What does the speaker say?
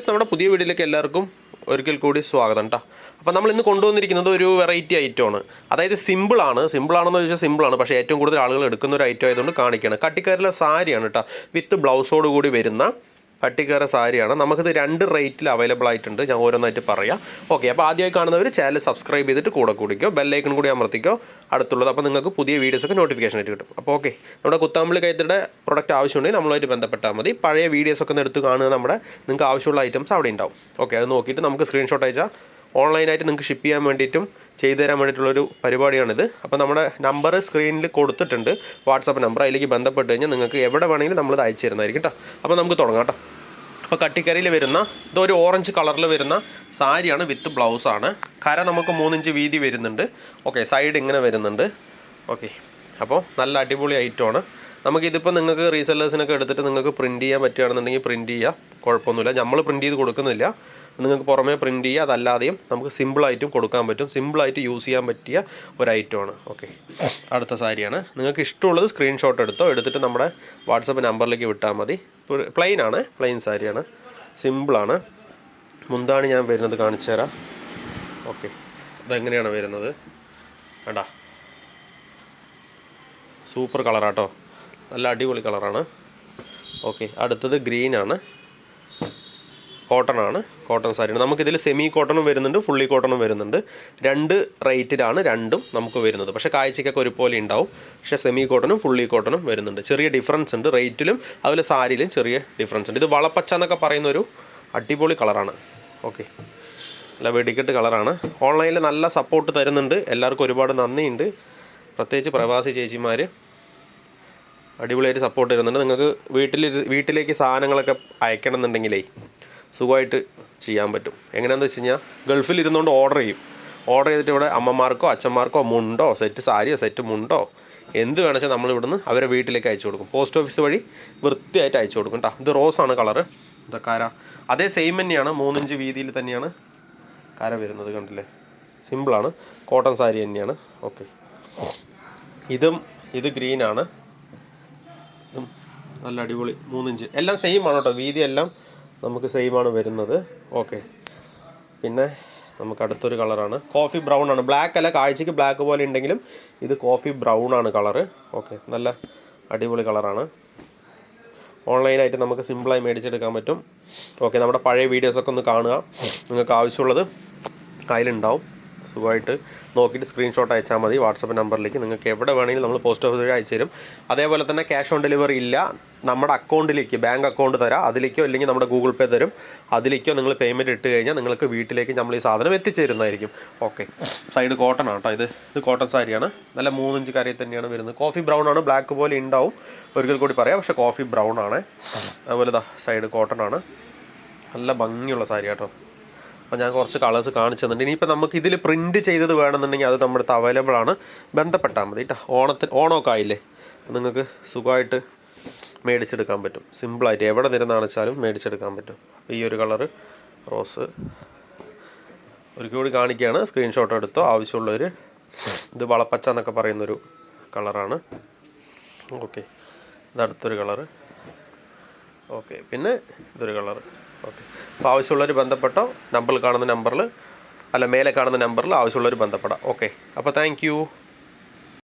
Guys നമ്മുടെ പുതിയ വീഡിയോയിലേക്ക് എല്ലാവർക്കും ഒരിക്കൽ കൂടി സ്വാഗതം കേട്ടോ അപ്പോൾ നമ്മൾ ഇന്ന് കൊണ്ടുവന്നിരിക്കുന്നത് ഒരു വെറൈറ്റി ഐറ്റം ആണ്. അതായത് സിമ്പിളാണ് സിമ്പിളാണെന്ന് ചോദിച്ചാൽ സിമ്പിളാണ് പക്ഷേ ഏറ്റവും കൂടുതൽ ആളുകൾ എടുക്കുന്ന ഒരു ഐറ്റം ആയതുകൊണ്ട് കാണിക്കുകയാണ്. കട്ടിക്കാരിലെ സാരിയാണ് കേട്ടോ വിത്ത് ബ്ലൗസോട് കൂടി വരുന്ന കട്ടിക്കാര സാരിയാണ്. നമുക്കിത് രണ്ട് റേറ്റിൽ അവൈലബിൾ ആയിട്ടുണ്ട്. ഞാൻ ഓരോന്നായിട്ട് പറയാം. ഓക്കെ അപ്പോൾ ആദ്യമായി കാണുന്നവർ ചാനൽ സബ്സ്ക്രൈബ് ചെയ്തിട്ട് കൂടെ കൂടിക്കോ. ബെല്ലൈക്കൺ കൂടി അമർത്തിക്കോ. അടുത്തുള്ളത് അപ്പോൾ നിങ്ങൾക്ക് പുതിയ വീഡിയോസൊക്കെ നോട്ടിഫിക്കേഷൻ ആയിട്ട് കിട്ടും. അപ്പോൾ ഓക്കെ നമ്മുടെ കുത്താമ്പളി കൈത്തിയുടെ പ്രൊഡക്റ്റ് ആവശ്യമുണ്ടെങ്കിൽ നമ്മളുമായിട്ട് ബന്ധപ്പെട്ടാൽ മതി. പഴയ വീഡിയോസൊക്കെ ഒന്ന് എടുത്ത് കാണുക നമ്മുടെ നിങ്ങൾക്ക് ആവശ്യമുള്ള ഐറ്റംസ് അവിടെ ഉണ്ടാവും. ഓക്കെ അത് നോക്കിയിട്ട് നമുക്ക് സ്ക്രീൻഷോട്ട് അയച്ചാൽ ഓൺലൈനായിട്ട് നിങ്ങൾക്ക് ഷിപ്പ് ചെയ്യാൻ വേണ്ടിയിട്ടും ചെയ്തു തരാൻ വേണ്ടിയിട്ടുള്ളൊരു പരിപാടിയാണിത്. അപ്പോൾ നമ്മുടെ നമ്പർ സ്ക്രീനിൽ കൊടുത്തിട്ടുണ്ട്. വാട്സപ്പ് നമ്പർ അതിലേക്ക് ബന്ധപ്പെട്ട് കഴിഞ്ഞാൽ നിങ്ങൾക്ക് എവിടെ വേണമെങ്കിലും നമ്മൾ അയച്ചു തരുന്നതായിരിക്കും കേട്ടോ അപ്പോൾ നമുക്ക് തുടങ്ങാം കേട്ടോ അപ്പോൾ കട്ടിക്കരയിൽ വരുന്ന ഇതൊരു ഓറഞ്ച് കളറിൽ വരുന്ന സാരിയാണ് വിത്ത് ബ്ലൗസാണ് കര നമുക്ക് മൂന്നിഞ്ച് വീതി വരുന്നുണ്ട്. ഓക്കെ സൈഡ് ഇങ്ങനെ വരുന്നുണ്ട്. ഓക്കെ അപ്പോൾ നല്ല അടിപൊളി ഐറ്റമാണ് നമുക്കിതിപ്പോൾ നിങ്ങൾക്ക് റീസെല്ലേഴ്സിനൊക്കെ എടുത്തിട്ട് നിങ്ങൾക്ക് പ്രിന്റ് ചെയ്യാൻ പറ്റുകയാണെന്നുണ്ടെങ്കിൽ പ്രിന്റ് ചെയ്യാം. കുഴപ്പമൊന്നുമില്ല. നമ്മൾ പ്രിന്റ് ചെയ്ത് കൊടുക്കുന്നില്ല. നിങ്ങൾക്ക് പുറമേ പ്രിന്റ് ചെയ്യുക. അതല്ലാതെയും നമുക്ക് സിമ്പിളായിട്ടും കൊടുക്കാൻ പറ്റും. സിമ്പിളായിട്ട് യൂസ് ചെയ്യാൻ പറ്റിയ ഒരു ഐറ്റമാണ് ഓക്കെ അടുത്ത സാരിയാണ് നിങ്ങൾക്ക് ഇഷ്ടമുള്ളത് സ്ക്രീൻഷോട്ട് എടുത്തോ എടുത്തിട്ട് നമ്മുടെ വാട്സപ്പ് നമ്പറിലേക്ക് വിട്ടാൽ മതി. പ്ലെയിൻ ആണ്. പ്ലെയിൻ സാരിയാണ് സിമ്പിളാണ് മുന്താണി ഞാൻ വരുന്നത് കാണിച്ചു തരാം. ഓക്കെ ഇതെങ്ങനെയാണ് വരുന്നത്? വേണ്ട സൂപ്പർ കളറാട്ടോ നല്ല അടിപൊളി കളറാണ് ഓക്കെ അടുത്തത് ഗ്രീനാണ് കോട്ടൺ ആണ് കോട്ടൺ സാരിയാണ്. നമുക്കിതിൽ സെമി കോട്ടണും വരുന്നുണ്ട് ഫുള്ളി കോട്ടണും വരുന്നുണ്ട്. രണ്ട് റേറ്റിലാണ് രണ്ടും നമുക്ക് വരുന്നത്. പക്ഷേ കാഴ്ചയ്ക്കൊക്കെ ഒരുപോലെ ഉണ്ടാവും. പക്ഷേ സെമി കോട്ടണും ഫുള്ളി കോട്ടണും വരുന്നുണ്ട്. ചെറിയ ഡിഫറൻസ് ഉണ്ട്. റേറ്റിലും അതുപോലെ സാരിയിലും ചെറിയ ഡിഫറൻസ് ഉണ്ട്. ഇത് വളപ്പച്ച എന്നൊക്കെ പറയുന്ന ഒരു അടിപൊളി കളറാണ് ഓക്കെ നല്ല വെടിക്കെട്ട് കളറാണ് ഓൺലൈനിൽ നല്ല സപ്പോർട്ട് തരുന്നുണ്ട്. എല്ലാവർക്കും ഒരുപാട് നന്ദിയുണ്ട്. പ്രത്യേകിച്ച് പ്രവാസി ചേച്ചിമാർ അടിപൊളിയായിട്ട് സപ്പോർട്ട് തരുന്നുണ്ട്. നിങ്ങൾക്ക് വീട്ടിൽ വീട്ടിലേക്ക് സാധനങ്ങളൊക്കെ അയക്കണം എന്നുണ്ടെങ്കിലേ സുഖമായിട്ട് ചെയ്യാൻ പറ്റും. എങ്ങനെയാണെന്ന് വെച്ച് കഴിഞ്ഞാൽ ഗൾഫിൽ ഇരുന്നുകൊണ്ട് ഓർഡർ ചെയ്യും. ഓർഡർ ചെയ്തിട്ട് ഇവിടെ അമ്മമാർക്കോ അച്ഛന്മാർക്കോ മുണ്ടോ? Set സാരിയോ set മുണ്ടോ? എന്ത് വേണമെച്ചാൽ നമ്മൾ ഇവിടുന്ന് അവരെ വീട്ടിലേക്ക് അയച്ചു കൊടുക്കും. പോസ്റ്റ് ഓഫീസ് വഴി വൃത്തിയായിട്ട് അയച്ചു കൊടുക്കും കേട്ടോ ഇത് റോസാണ് കളറ് ഇതൊക്കെ കാര അതേ സെയിം തന്നെയാണ് മൂന്നിഞ്ച് വീതിയിൽ തന്നെയാണ് കര വരുന്നത് കണ്ടില്ലേ? സിമ്പിളാണ് കോട്ടൺ സാരി തന്നെയാണ്. ഓക്കെ ഇതും ഇത് ഗ്രീനാണ് ഇതും നല്ല അടിപൊളി. മൂന്നിഞ്ച്. എല്ലാം സെയിം ആണ് കേട്ടോ വീതി എല്ലാം നമുക്ക് സെയിം ആണ് വരുന്നത്. ഓക്കെ പിന്നെ നമുക്ക് അടുത്തൊരു കളറാണ്. കോഫി ബ്രൗൺ ആണ്. ബ്ലാക്ക് അല്ല കാഴ്ചയ്ക്ക് ബ്ലാക്ക് പോലെ ഉണ്ടെങ്കിലും ഇത് കോഫി ബ്രൗൺ ആണ് കളറ് ഓക്കെ നല്ല അടിപൊളി കളറാണ് ഓൺലൈനായിട്ട് നമുക്ക് സിമ്പിളായി മേടിച്ചെടുക്കാൻ പറ്റും. ഓക്കെ നമ്മുടെ പഴയ വീഡിയോസൊക്കെ ഒന്ന് കാണുക. നിങ്ങൾക്ക് ആവശ്യമുള്ളത് അതിലുണ്ടാവും. സുഖമായിട്ട് നോക്കിയിട്ട് സ്ക്രീൻഷോട്ട് അയച്ചാൽ മതി. വാട്സപ്പ് നമ്പറിലേക്ക് നിങ്ങൾക്ക് എവിടെ വേണമെങ്കിലും നമ്മൾ പോസ്റ്റ് ഓഫീസ് വഴി അയച്ചു തരും അതേപോലെ തന്നെ ക്യാഷ് ഓൺ ഡെലിവറി ഇല്ല. നമ്മുടെ അക്കൗണ്ടിലേക്ക് ബാങ്ക് അക്കൗണ്ട് തരാം. അതിലേക്കോ അല്ലെങ്കിൽ നമ്മുടെ ഗൂഗിൾ പേ തരും. അതിലേക്കോ നിങ്ങൾ പേയ്മെന്റ് ഇട്ട് കഴിഞ്ഞാൽ നിങ്ങൾക്ക് വീട്ടിലേക്ക് നമ്മൾ ഈ സാധനം എത്തിച്ചേരുന്നതായിരിക്കും. ഓക്കെ സൈഡ് കോട്ടൺ ആണ് കേട്ടോ ഇത്. ഇത് കോട്ടൺ സാരിയാണ് നല്ല മൂന്നിഞ്ച് കറിയിൽ തന്നെയാണ് വരുന്നത്. കോഫി ബ്രൗൺ ആണ്. ബ്ലാക്ക് പോലെ ഉണ്ടാവും. ഒരിക്കൽ കൂടി പറയാം. പക്ഷേ കോഫി ബ്രൗൺ ആണ്. അതുപോലെ സൈഡ് കോട്ടൺ ആണ്. നല്ല ഭംഗിയുള്ള സാരി കേട്ടോ അപ്പോൾ ഞാൻ കുറച്ച് കളേഴ്സ് കാണിച്ചു തന്നിട്ടുണ്ട് ഇനിയിപ്പോൾ നമുക്ക് ഇതിൽ പ്രിന്റ് ചെയ്തത് വേണമെന്നുണ്ടെങ്കിൽ അത് നമ്മുടെ അടുത്ത് അവൈലബിൾ ആണ്. ബന്ധപ്പെട്ടാൽ മതി കേട്ടോ ഓണത്തിന് ഓണമൊക്കെ ആയില്ലേ? നിങ്ങൾക്ക് സുഖമായിട്ട് മേടിച്ചെടുക്കാൻ പറ്റും. സിമ്പിളായിട്ട് എവിടെ നിരന്നാണ് മേടിച്ചെടുക്കാൻ പറ്റും. അപ്പോൾ ഈ ഒരു കളറ് റോസ് ഒരിക്കൽ കൂടി കാണിക്കുകയാണ്. സ്ക്രീൻഷോട്ട് എടുത്തോ. ആവശ്യമുള്ളവർ ഇത് വളപ്പച്ച എന്നൊക്കെ പറയുന്നൊരു കളറാണ് ഓക്കെ ഇത് അടുത്തൊരു കളറ് ഓക്കെ പിന്നെ ഇതൊരു കളറ് ഓക്കെ. അപ്പോൾ ആവശ്യമുള്ളവർ ബന്ധപ്പെട്ടോ? നമ്പറിൽ കാണുന്ന നമ്പറിൽ അല്ല മേലെ കാണുന്ന നമ്പറിൽ ആവശ്യമുള്ളവർ ബന്ധപ്പെടാം. ഓക്കെ. അപ്പോൾ താങ്ക്